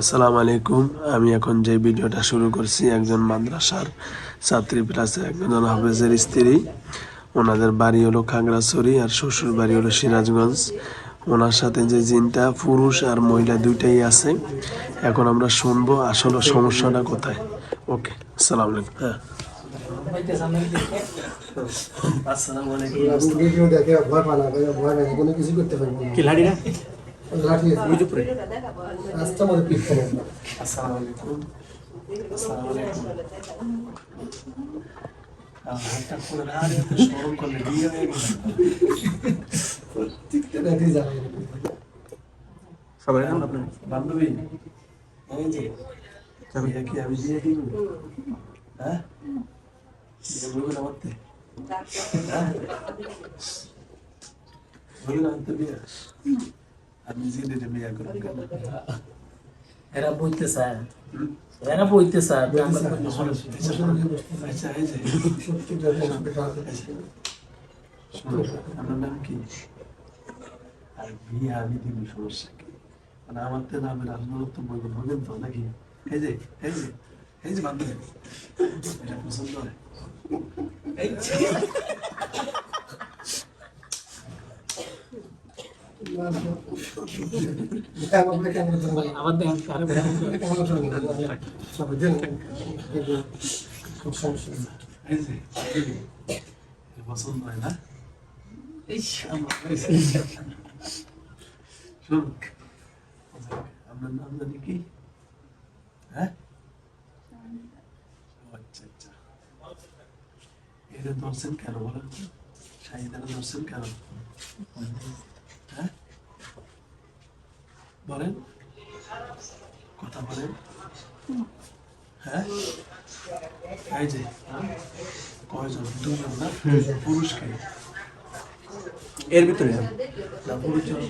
আসসালামু আলাইকুম। আমি এখন যে ভিডিওটা শুরু করছি একজন মাদ্রাসার ছাত্রী প্লাস একজন হাফেজের স্ত্রী। ওনাদের বাড়ি হলো খাগড়াছড়ি আর শ্বশুর বাড়ি হলো সিরাজগঞ্জ। ওনার সাথে যে জিনটা পুরুষ আর মহিলা দুইটাই আছে। এখন আমরা শুনব আসলে সমস্যাটা কোথায়। ওকে আসসালামু আলাইকুম। হ্যাঁ। আসসালামু আলাইকুম। ভিডিও দেখে ভয় পানা ভয় কোনো কিছু করতে পারব না কি লাড়িরা লাঠি বুঝে পড়ে রাস্তা মধ্যে পিক করে আসসালামু আলাইকুম আসসালামু আলাইকুম হাতটা খুলে না, সরম করলে বিয়ে গেল। টিকতে সবাই এখন আপনার বান্ধবী এই যে বিয়ে কি আমি দিয়ে দিব হ্যাঁ? তো আপনি জিনে বিয়ে কেন এরা বইতে চায়। এরা বইতে চায় আমরা। আচ্ছা আপনার নাম কি? আর বিয়ে আমি দিব সমস্যা কি? মানে আমার তো আলমার তো বলব বলবেন তো নাকি? এই যে এই যে এই যে বান্ধবী। এটা পছন্দ হয় এই যে, আমাকে কেমন করতে আবার দেখেন কারে কেমন করতে সবাই দেন কিন্তু খুব সমস্যা এই যে এই যে, এটা হয় আচ্ছা ধরছেন কেন বলেন তো ধরছেন কেন? বলেন। কথা বলেন। হ্যাঁ? এই যে কয়জন? দুজন না? পুরুষকে। এর ভিতরে? না পুরুষজন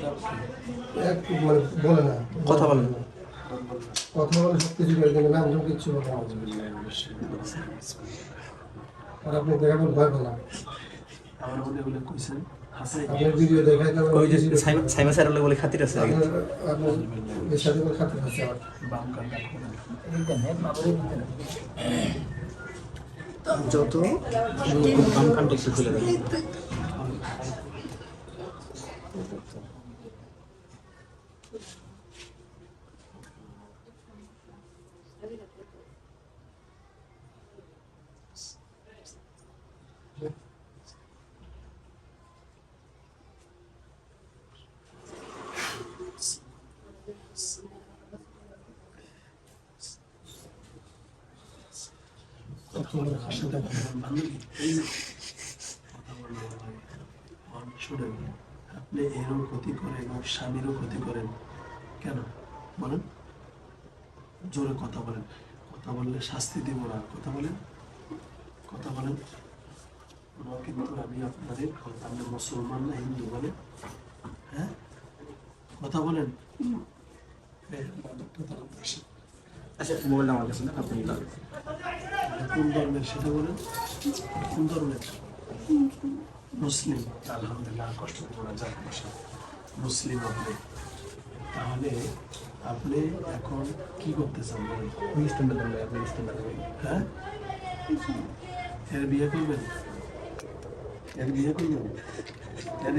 একটু বলে না। কথা বলেন। কথা বলে সব কিছু করে কিন্তু নাম ধাম কিচ্ছু বলে আর আপনি দেখাবেন ভয় পেলাম আমার মনে হলে কইছেন ভিডিও দেখাই ওই যে সাইমা সাইমা স্যার বলে খাতির আছে আগে। এর সাথে খাতির আমার। বাম যত বাম কানটা একটু খুলে দেন। আমার শুনেন আপনি এরও ক্ষতি করেন এবং স্বামীরও ক্ষতি করেন কেন? বলেন। জোরে কথা বলেন। কথা বললে শাস্তি দিব না। কথা বলেন। কথা বলেন। কিন্তু আমি আপনাদের আপনি মুসলমান না হিন্দু বলেন। হ্যাঁ? কথা বলেন। আসেন। আচ্ছা মোবাইলটা আমার কাছে না আপনি। কোন ধর্মের সেটা বলেন? কোন ধর্মের মুসলিম। আলহামদুলিল্লাহ আর কষ্ট করব না যাক বসে মুসলিম আপনি তাহলে আপনি এখন কি করতে চান বলেন? স্ট্যান্ডার্ড আপনি দেন। হ্যাঁ? এর বিয়ে করবেন? এর বিয়ে করবেন? এর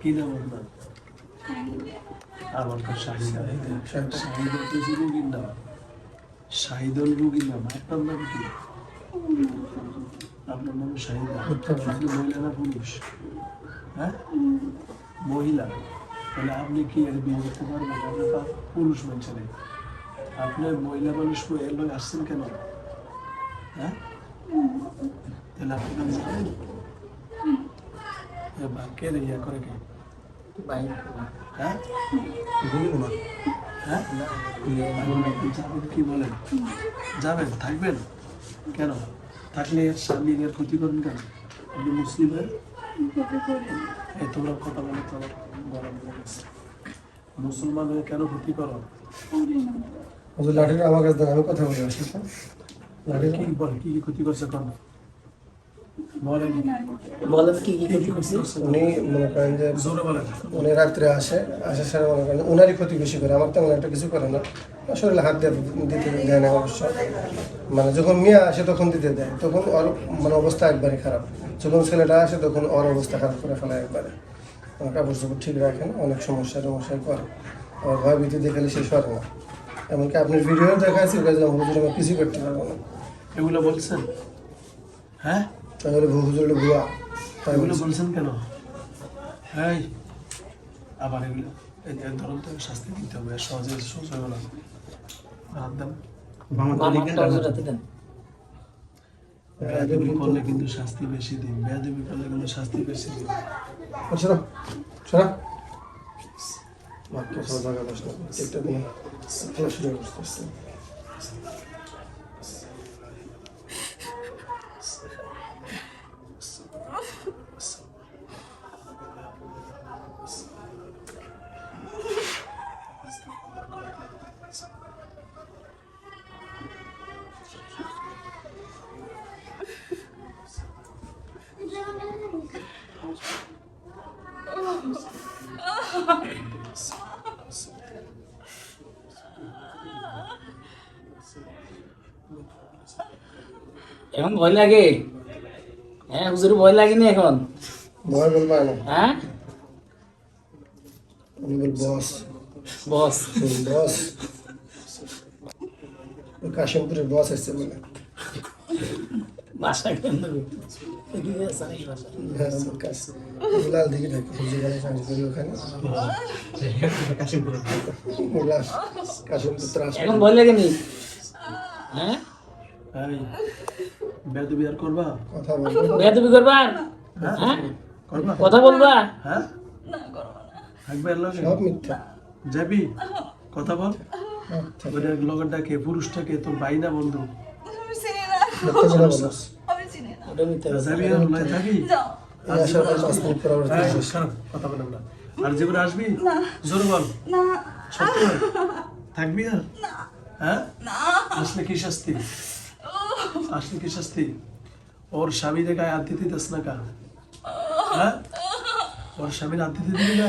কি নাম আপনার? আমার শাহিদা শাহিদুল তো রুগীর নাম শাহিদুল রুগীর নাম আপনার নাম কি? আপনার নাম শাহিদা আপনি মহিলা না পুরুষ? হ্যাঁ? মহিলা। তাহলে আপনি কি এর বিয়ে করতে পারবেন? আপনি তো পুরুষ মানুষ নেই। আপনি মহিলা মানুষ এর লোক আসছেন কেন? হ্যাঁ? তাহলে আপনি নাম জানেন বাক্যের ইয়া করে কে? হ্যাঁ? হ্যাঁ? কি বলেন? যাবেন থাকবেন? কেন? থাকলে এর স্বামী এর ক্ষতি করবেন কেন? আপনি মুসলিম হয়ে? তোমরা কথা বলে তো আমার গরম মুসলমান হয়ে কেন ক্ষতি করো? লাঠিটা আমার কাছে আমি কথা বলে আসি লাঠি কি বলে কি কি ক্ষতি করছে কোন বলেন। বলেন কি কি ক্ষতি করছি? উনি মনে করেন যে জোরে বলেন। উনি রাত্রে আসে আসার সময় মনে করেন ওনারই ক্ষতি বেশি করে আমার তেমন একটা কিছু করে না। শরীরে হাত দিয়ে দিতে দেয় না অবশ্য। মানে যখন মেয়ে আসে তখন দিতে দেয় তখন ওর মানে অবস্থা একবারে খারাপ। যখন ছেলেটা আসে তখন ওর অবস্থা খারাপ করে ফেলে একবারে। কাপড় চাপড় ঠিক রাখেন অনেক সমস্যা সমস্যায় করে আর ভয় ভীতি দেখালে শেষ সরে না। এমনকি আপনি ভিডিও দেখাচ্ছি ওটা যে হুজুর আমি কিছু করতে পারব না। এগুলো বলছেন? হ্যাঁ? তাহলে ভুয়া তাই এগুলো বলছেন কেন? এই আবার এগুলো এই এই ধরুন তো শাস্তি দিতে হবে সহজে সহজ হবে না হাত বেয়াদবি করলে কিন্তু শাস্তি বেশি দিন। বেয়াদবি করলে কিন্তু শাস্তি বেশি দিন। সরা সরা। মাত্র সব জায়গা একটা দিন খেলা শুরু এখন ভয় লাগে? হ্যাঁ হুজুর ভয় লাগেনি এখন? ভয় বলবা হ্যাঁ? বল বস। বস। বস। বস এসছে বলে। বাসা কেন? হ্যাঁ লাল দিকে থাকে লাল কাশিমপুর ত্রাস এখন ভয় লাগেনি? হ্যাঁ? আর করবা? কথা বলব। বেয়াদবি করবা হ্যাঁ? করবা? কথা বলবা? হ্যাঁ? থাকবে লগে? সব মিথ্যা। যাবি? কথা বল। আচ্ছা, ওটা লগরটাকে পুরুষটাকে তোর ভাই না। বন্ধু ওটা মিথ্যা। যাবি আর লয় আসি। খারাপ, কথা না। আর জীবনে আসবি? জোর বল। সত্যি বল। থাকবি আর? হ্যাঁ? আসলে কি শাস্তি? আসলে কি শাস্তি? ওর স্বামী গায়ে হাত দিতে দিস না কা হ্যাঁ? ওর স্বামীর হাত দিতে দিবি না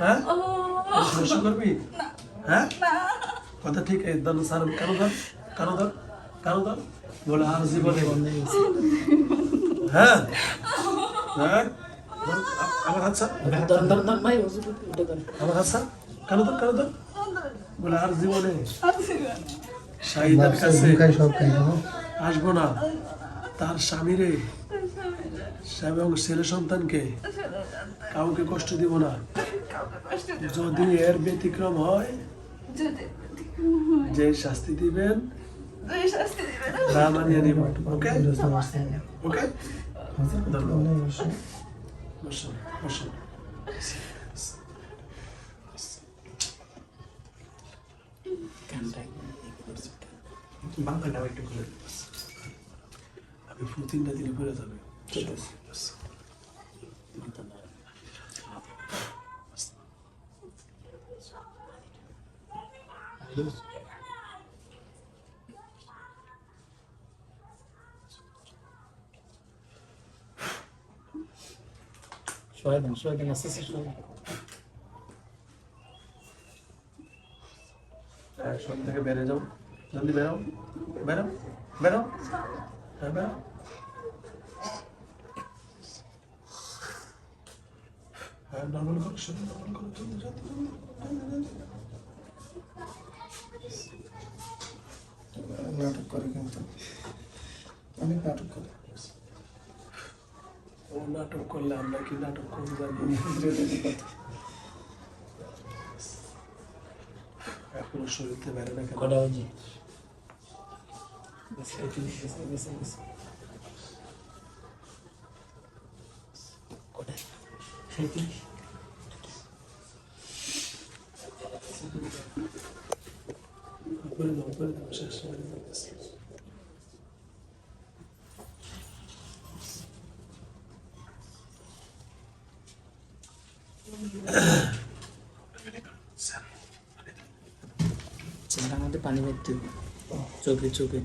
হ্যাঁ? সমস্যা করবি? হ্যাঁ? কথা ঠিক ধর স্যার কেন ধর কেন ধর কেন ধর। বলে আর জীবনে হ্যাঁ? হ্যাঁ? আমার হাত স্যার। আমার হাত স্যার কেন ধর কেন ধর। বলে আর জীবনে শাহিদার কাছে? আসব না। তার স্বামীরে এবং ছেলে সন্তানকে কাউকে কষ্ট দিব না। যদি এর ব্যতিক্রম হয় যে শাস্তি দিবেন তা মানিয়ে নিব। ওকে? ওকে? ধন্যবাদ। বাংলাটা একটু খুলে আমি ফুল দিলে করে যাবে। ঠিক আছে। দেন দেন আস্তে শোয়া দেন সব থেকে বেড়ে যাও জলদি বেরো বেরো বেরো হ্যাঁ বেরো। হ্যাঁ নর্মাল নর্মাল করো নাটক করে নাটক করে। ও নাটক করলে আমরা কি নাটক করব জানি। শরীরতে বেড়ে না কেন 지금 나한테 반응했대. 저기 저기.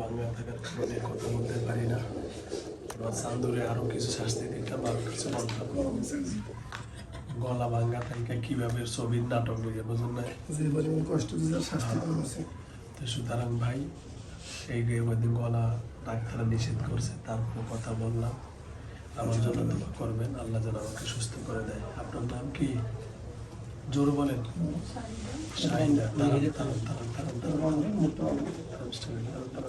ভাঙা থাকার কারণে কথা বলতে পারি না। এবার চান্দুরে আরও কিছু শাস্তি দিতে আরও কিছু বলতে গলা ভাঙা থাকা কীভাবে ছবির নাটক হয়ে বুঝুন না যে পরিমাণ কষ্ট দিয়েছে শাস্তি তো সুতরাং ভাই এই দিন গলা ডাক্তাররা নিষেধ করছে তারপর কথা বললাম। আমার জন্য দোয়া করবেন আল্লাহ যেন আমাকে সুস্থ করে দেয়। আপনার নাম কি? জোর বলেন। শাহিনা